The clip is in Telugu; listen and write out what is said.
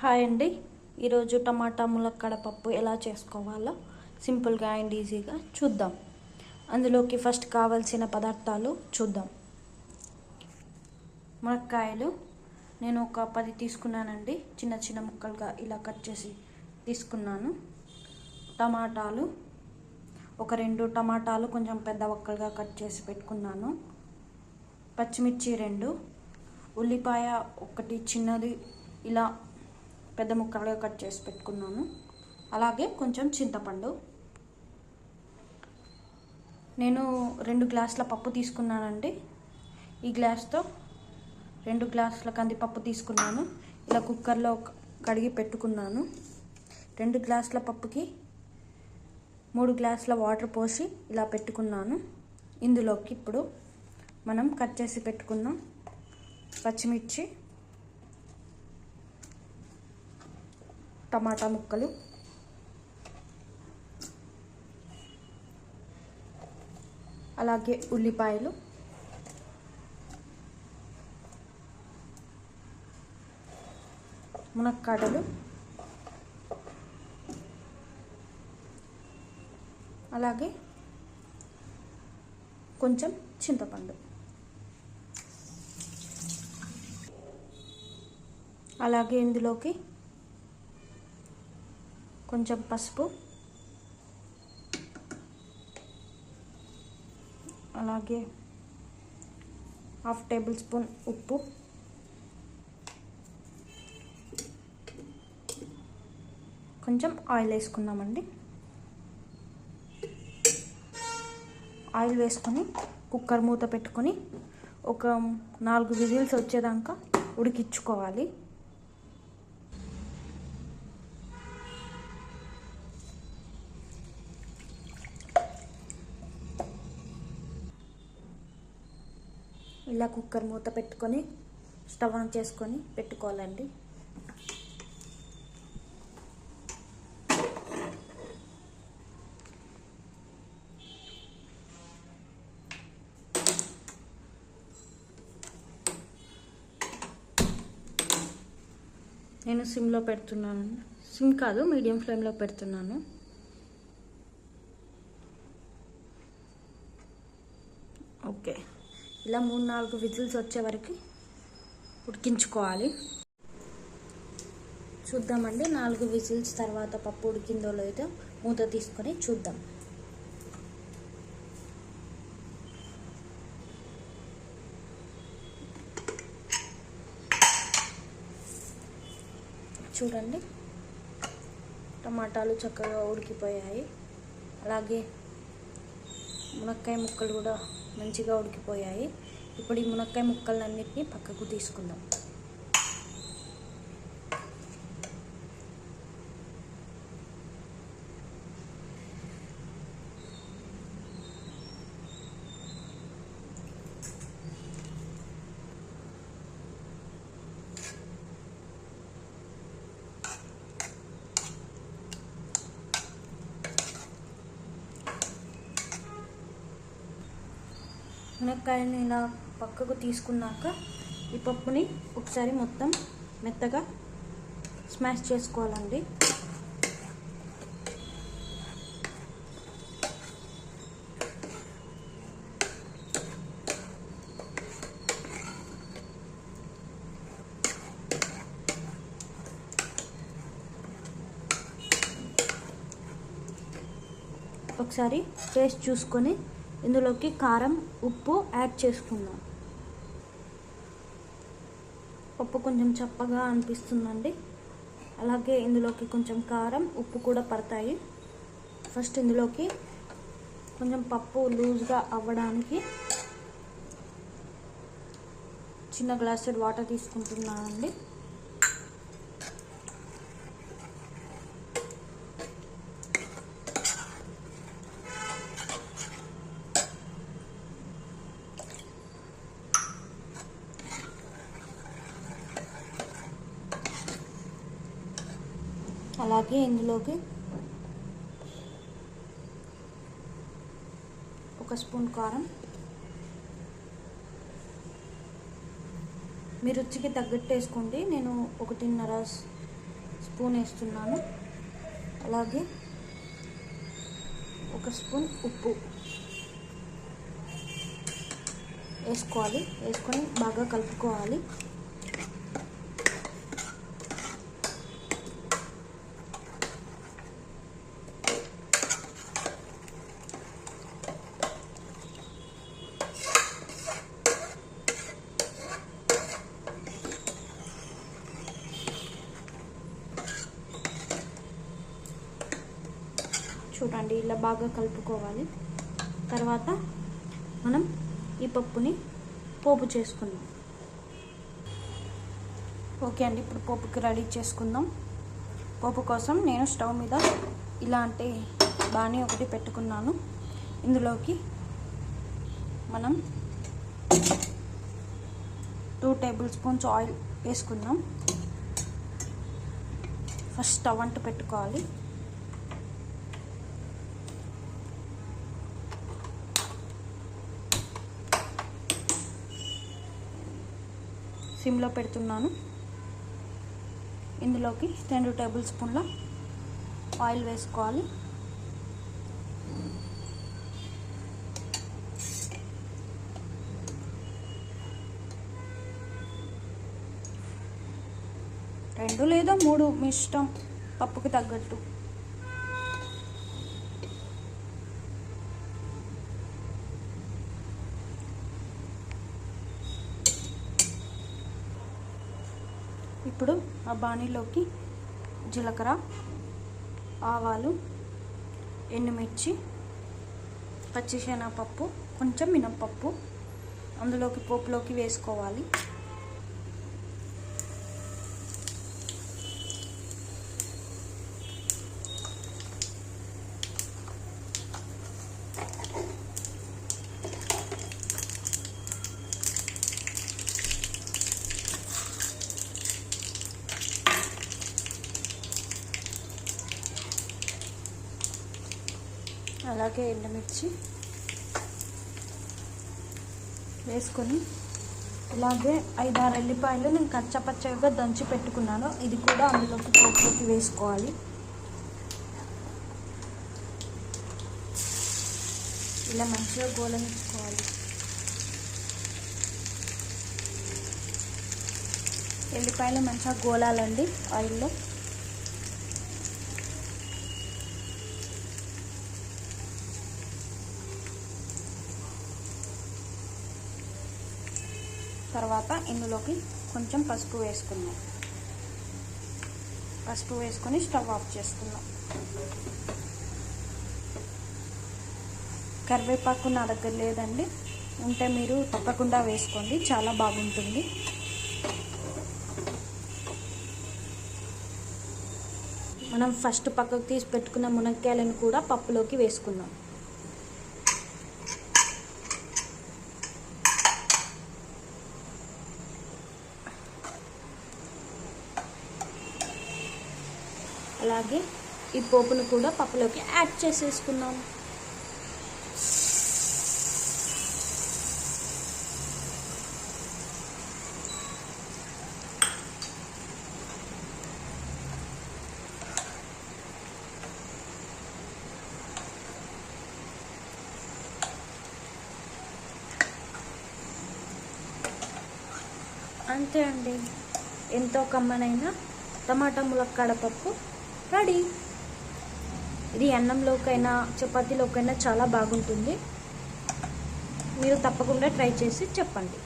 హాయ్ అండి. ఈరోజు టమాటా ములక్కడ పప్పు ఎలా చేసుకోవాలో సింపుల్గా అండ్ ఈజీగా చూద్దాం. అందులోకి ఫస్ట్ కావాల్సిన పదార్థాలు చూద్దాం. మునక్కాయలు నేను ఒక పది తీసుకున్నానండి. చిన్న చిన్న ముక్కలుగా ఇలా కట్ చేసి తీసుకున్నాను. టమాటాలు ఒక రెండు టమాటాలు కొంచెం పెద్ద ఒక్కలుగా కట్ చేసి పెట్టుకున్నాను. పచ్చిమిర్చి రెండు ఉల్లిపాయ ఒకటి చిన్నది ఇలా పెద్ద ముక్కలుగా కట్ చేసి పెట్టుకున్నాను. అలాగే కొంచెం చింతపండు. నేను రెండు గ్లాసుల పప్పు తీసుకున్నానండి. ఈ గ్లాస్తో రెండు గ్లాసుల కందిపప్పు తీసుకున్నాను. ఇలా కుక్కర్లో కడిగి పెట్టుకున్నాను. రెండు గ్లాసుల పప్పుకి మూడు గ్లాసుల వాటర్ పోసి ఇలా పెట్టుకున్నాను. ఇందులోకి ఇప్పుడు మనం కట్ చేసి పెట్టుకున్న పచ్చిమిర్చి టమాటా ముక్కలు. అలాగే ఉల్లిపాయలు. మునక్కాడలు. అలాగే కొంచెం చింతపండు. అలాగే ఇందులోకి కొంచెం పసుపు. అలాగే హాఫ్ టేబుల్ స్పూన్ ఉప్పు. కొంచెం ఆయిల్ వేసుకుందామండి. ఆయిల్ వేసుకొని కుక్కర్ మూత పెట్టుకొని ఒక నాలుగు విజిల్స్ వచ్చేదాకా ఉడికించుకోవాలి. ఇలా కుక్కర్ మూత పెట్టుకొని స్టవ్ ఆన్ చేసుకొని పెట్టుకోవాలండి. నేను సిమ్లో పెడుతున్నాను. సిమ్ కాదు మీడియం ఫ్లేమ్లో పెడుతున్నాను. ఓకే. ఇలా మూడు నాలుగు విజిల్స్ వచ్చే వరకు ఉడికించుకోవాలి. చూద్దామండి నాలుగు విజిల్స్ తర్వాత పప్పు ఉడికిందో లేదో మూత తీసుకొని చూద్దాం. చూడండి టమాటాలు చక్కగా ఉడికిపోయాయి. అలాగే మునక్కాయ ముక్కలు కూడా మంచిగా ఉడికిపోయాయి. ఇప్పుడు ఈ మునక్కాయ ముక్కలన్నిటిని పక్కకు తీసుకుందాం. మునక్కాయని ఇలా పక్కకు తీసుకున్నాక ఈ పప్పుని ఒకసారి మొత్తం మెత్తగా స్మాష్ చేసుకోవాలండి. ఒకసారి టేస్ట్ చూసుకొని ఇందులోకి కారం ఉప్పు యాడ్ చేసుకుందాం. పప్పు కొంచెం చప్పగా అనిపిస్తుందండి. అలాగే ఇందులోకి కొంచెం కారం ఉప్పు కూడా పడతాయి. ఫస్ట్ ఇందులోకి కొంచెం పప్పు లూజ్గా అవ్వడానికి చిన్న గ్లాసెడ్ వాటర్ తీసుకుంటున్నానండి. అలాగే ఇందులోకి ఒక స్పూన్ కారం. మీ రుచికి తగ్గట్టు వేసుకోండి. నేను ఒకటిన్నర స్పూన్ వేస్తున్నాను. అలాగే ఒక స్పూన్ ఉప్పు వేసుకోవాలి. వేసుకొని బాగా కలుపుకోవాలి. చూడండి ఇలా బాగా కలుపుకోవాలి. తర్వాత మనం ఈ పప్పుని పోపు చేసుకుందాం. ఓకే అండి ఇప్పుడు పోపుకి రెడీ చేసుకుందాం. పోపు కోసం నేను స్టవ్ మీద ఇలాంటి బాణీ ఒకటి పెట్టుకున్నాను. ఇందులోకి మనం టూ టేబుల్ స్పూన్స్ ఆయిల్ వేసుకుందాం. ఫస్ట్ స్టవ్ అంటూ పెట్టుకోవాలి. సిమ్లో పెడుతున్నాను. ఇందులోకి రెండు టేబుల్ స్పూన్ల ఆయిల్ వేసుకోవాలి. రెండు లేదా మూడు మీ ఇష్టం పప్పుకి తగ్గట్టు. ఇప్పుడు ఆ బాణీలోకి జీలకర్ర ఆవాలు ఎండుమిర్చి పచ్చిశనగపప్పు కొంచెం మినప్పప్పు అందులోకి పోపులోకి వేసుకోవాలి. అలాగే ఎండమిర్చి వేసుకొని ఇలాగే ఐదారు ఎల్లిపాయలు నేను కచ్చపచ్చగా దంచి పెట్టుకున్నాను. ఇది కూడా అందులోకి పోపులోకి వేసుకోవాలి. ఇలా మంచిగా గోలనిచ్చుకోవాలి. ఎల్లిపాయలు మంచిగా గోలాలండి ఆయిల్లో. తర్వాత ఇందులోకి కొంచెం పసుపు వేసుకుందాం. పసుపు వేసుకొని స్టవ్ ఆఫ్ చేసుకుందాం కరివేపాకు నా దగ్గర లేదండి. ఉంటే మీరు తప్పకుండా వేసుకోండి. చాలా బాగుంటుంది. మనం ఫస్ట్ పక్కకు తీసి పెట్టుకున్న మునక్కాయలను కూడా పప్పులోకి వేసుకుందాం. అలాగే ఈ పోపును కూడా పప్పులోకి యాడ్ చేసేసుకుందాం. అంతే అండి. ఎంతో కమ్మనైన టమాటా ములక్కాడ పప్పు రెడీ. ఇది అన్నంలోకైనా చపాతీలోకైనా చాలా బాగుంటుంది. మీరు తప్పకుండా ట్రై చేసి చెప్పండి.